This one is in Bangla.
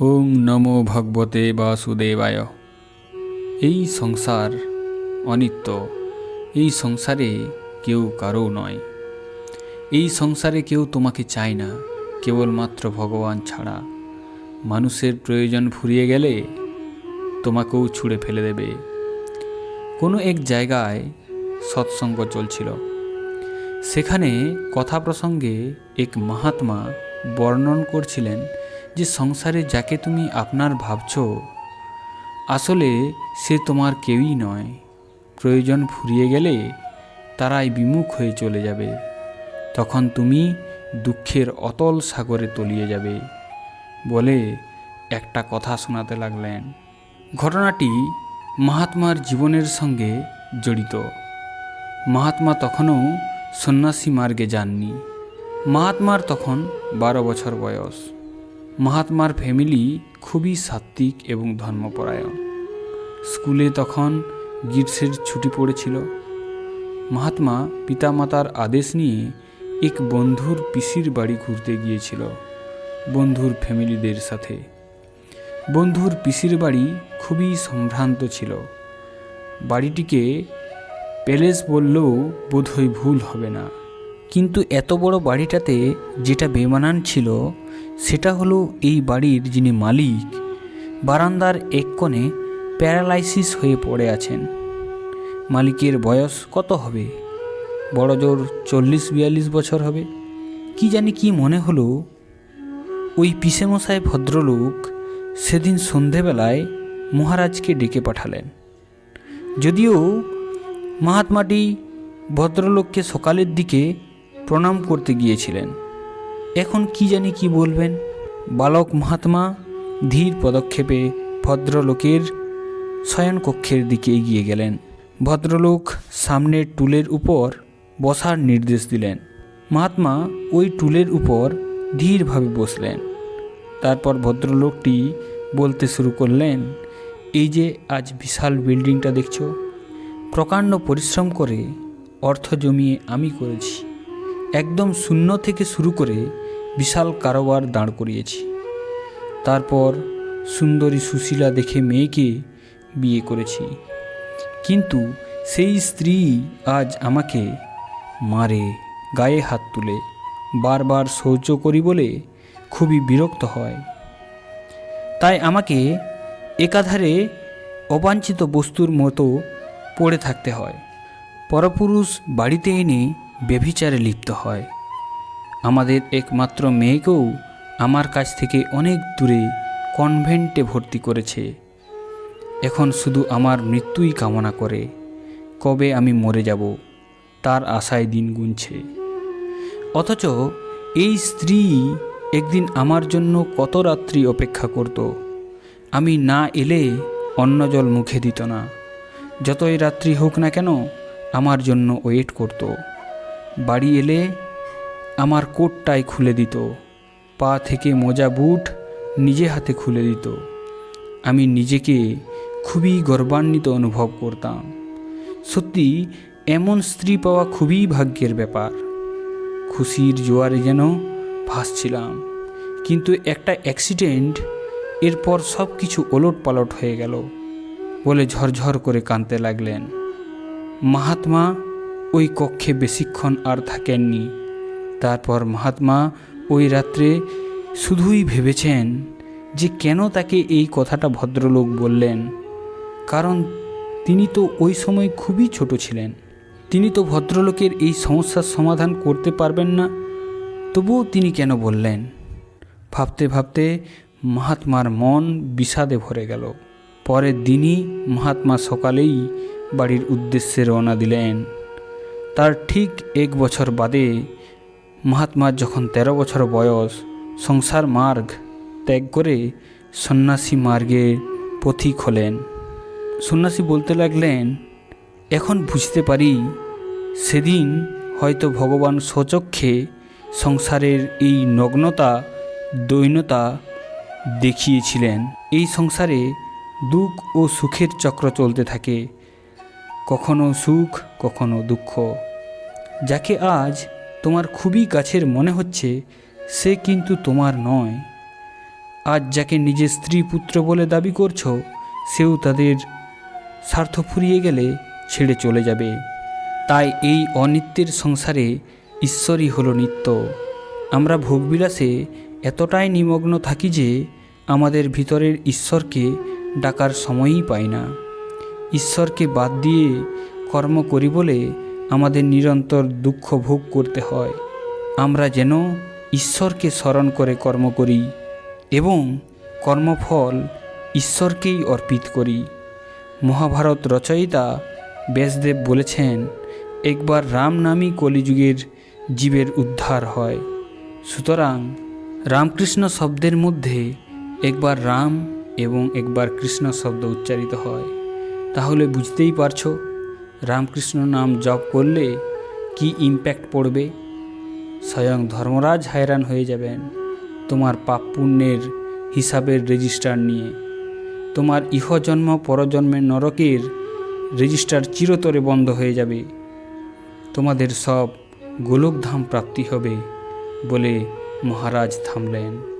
ওং নমো ভগবতে বাসুদেবায়। এই সংসার অনিত্য। এই সংসারে কেউ কারও নয়। এই সংসারে কেউ তোমাকে চায় না, কেবলমাত্র ভগবান ছাড়া। মানুষের প্রয়োজন ফুরিয়ে গেলে তোমাকেও ছুঁড়ে ফেলে দেবে। কোনো এক জায়গায় সৎসঙ্গ চলছিল। সেখানে কথা প্রসঙ্গে এক মহাত্মা বর্ণন করছিলেন যে সংসারে যাকে তুমি আপনার ভাবছ, আসলে সে তোমার কেউই নয়। প্রয়োজন ফুরিয়ে গেলে তারাই বিমুখ হয়ে চলে যাবে। তখন তুমি দুঃখের অতল সাগরে তলিয়ে যাবে বলে একটা কথা শোনাতে লাগলেন। ঘটনাটি মহাত্মার জীবনের সঙ্গে জড়িত। মহাত্মা তখনও সন্ন্যাসী মার্গে যাননি। মহাত্মার তখন বারো বছর বয়স। মহাত্মার ফ্যামিলি খুবই সাত্ত্বিক এবং ধর্মপরায়ণ। স্কুলে তখন গ্রীষ্মের ছুটি পড়েছিল। মহাত্মা পিতামাতার আদেশ নিয়ে এক বন্ধুর পিসির বাড়ি ঘুরতে গিয়েছিল বন্ধুর ফ্যামিলিদের সাথে। বন্ধুর পিসির বাড়ি খুবই সম্ভ্রান্ত ছিল। বাড়িটিকে প্যালেস বললেও বোধহয় ভুল হবে না। কিন্তু এত বড় বাড়িটাতে যেটা বেমানান ছিল, সেটা হলো এই বাড়ির যিনি মালিক, বারান্দার এক কোণে প্যারালাইসিস হয়ে পড়ে আছেন। মালিকের বয়স কত হবে? বড় জোর চল্লিশ বিয়াল্লিশ বছর হবে। কি জানি কি মনে হলো, ওই পিসেমশাই ভদ্রলোক সেদিন সন্ধেবেলায় মহারাজকে ডেকে পাঠালেন। যদিও মহাত্মাটি ভদ্রলোককে সকালের দিকে প্রণাম করতে গিয়েছিলেন। এখন কি জানি কি বলবেন? বালক মহাত্মা ধীর পদক্ষেপে ভদ্রলোকের শয়নকক্ষের দিকে এগিয়ে গেলেন। ভদ্রলোক সামনের টুলের উপর বসার নির্দেশ দিলেন। মহাত্মা ওই টুলের উপর ধীরভাবে বসলেন। তারপর ভদ্রলোকটি বলতে শুরু করলেন, এই যে আজ বিশাল বিল্ডিংটা দেখছ। প্রকাণ্ড পরিশ্রম করে অর্থ জমিয়ে আমি করেছি। একদম শূন্য থেকে শুরু করে বিশাল কারোবার দাঁড় করিয়েছি। তারপর সুন্দরী সুশীলা দেখে মেয়েকে বিয়ে করেছি। কিন্তু সেই স্ত্রী আজ আমাকে মারে, গায়ে হাত তুলে, বারবার শৌচ করি বলে খুবই বিরক্ত হয়। তাই আমাকে একাধারে অবাঞ্ছিত বস্তুর মতো পড়ে থাকতে হয়। পরপুরুষ বাড়িতে এনে ব্যভিচারে লিপ্ত হয়। আমাদের একমাত্র মেয়েকেও আমার কাছ থেকে অনেক দূরে কনভেন্টে ভর্তি করেছে। এখন শুধু আমার মৃত্যুই কামনা করে, কবে আমি মরে যাব, তার আশায় দিন গুনছে। অথচ এই স্ত্রী একদিন আমার জন্য কত রাত্রি অপেক্ষা করত, আমি না এলে অন্ন জল মুখে দিত না, যতই রাত্রি হোক না কেন আমার জন্য ওয়েট করত। বাড়ি এলে আমার কোটটাই খুলে দিত। পা থেকে মোজা বুট নিজে হাতে খুলে দিত। আমি নিজেকে খুবই গর্বান্বিত অনুভব করতাম। সত্যি, এমন স্ত্রী পাওয়া খুবই ভাগ্যের ব্যাপার। খুশির জোয়ারে যেন ভাসছিলাম। কিন্তু একটা অ্যাক্সিডেন্ট, এরপর সব কিছু ওলট পালট হয়ে গেল। বলে ঝরঝর করে কাঁদতে লাগলেন। মহাত্মা ওই কক্ষে বেশিক্ষণ আর থাকেননি। তারপর মহাত্মা ওই রাত্রে শুধুই ভেবেছেন যে কেন তাকে এই কথাটা ভদ্রলোক বললেন। কারণ তিনি তো ওই সময় খুবই ছোট ছিলেন। তিনি তো ভদ্রলোকের এই সমস্যার সমাধান করতে পারবেন না, তবুও তিনি কেন বললেন? ভাবতে ভাবতে মহাত্মার মন বিষাদে ভরে গেল। পরের দিনই মহাত্মা সকালেই বাড়ির উদ্দেশ্যে রওনা দিলেন। তার ঠিক এক বছর বাদে মহাত্মার যখন তেরো বছর বয়স, সংসার মার্গ ত্যাগ করে সন্ন্যাসী মার্গে পথিক হলেন। সন্ন্যাসী বলতে লাগলেন, এখন বুঝতে পারি, সেদিন হয়তো ভগবান স্বচক্ষে সংসারের এই নগ্নতা, দৈনতা দেখিয়েছিলেন। এই সংসারে দুঃখ ও সুখের চক্র চলতে থাকে। কখনো সুখ, কখনো দুঃখ। যাকে আজ তোমার খুবই কাছের মনে হচ্ছে, সে কিন্তু তোমার নয়। আজ যাকে নিজের স্ত্রী পুত্র বলে দাবি করছ, সেও তাদের স্বার্থ ফুরিয়ে গেলে ছেড়ে চলে যাবে। তাই এই অনিত্যের সংসারে ঈশ্বরই হলো নিত্য। আমরা ভোগবিলাসে এতটাই নিমগ্ন থাকি যে আমাদের ভিতরের ঈশ্বরকে ডাকার সময়ই পাই না। ঈশ্বরকে বাদ দিয়ে কর্ম করি বলে আমাদের নিরন্তর দুঃখ ভোগ করতে হয়। আমরা যেন ঈশ্বরকে স্মরণ করে কর্ম করি এবং কর্মফল ঈশ্বরকেই অর্পিত করি। মহাভারত রচয়িতা ব্যাসদেব বলেছেন, একবার রাম নামই কলিযুগের জীবের উদ্ধার হয়। সুতরাং রামকৃষ্ণ শব্দের মধ্যে একবার রাম এবং একবার কৃষ্ণ শব্দ উচ্চারিত হয়। তাহলে বুঝতেই পারছ, রামকৃষ্ণ নাম জপ করলে কি ইম্প্যাক্ট পড়বে? স্বয়ং ধর্মরাজ হায়রান হয়ে যাবেন তোমার পাপ পুণ্যের হিসাবের রেজিস্টার নিয়ে। তোমার ইহজন্ম পরজন্মের নরকের রেজিস্টার চিরতরে বন্ধ হয়ে যাবে। তোমাদের সব গোলকধাম প্রাপ্তি হবে বলে মহারাজ থামলেন।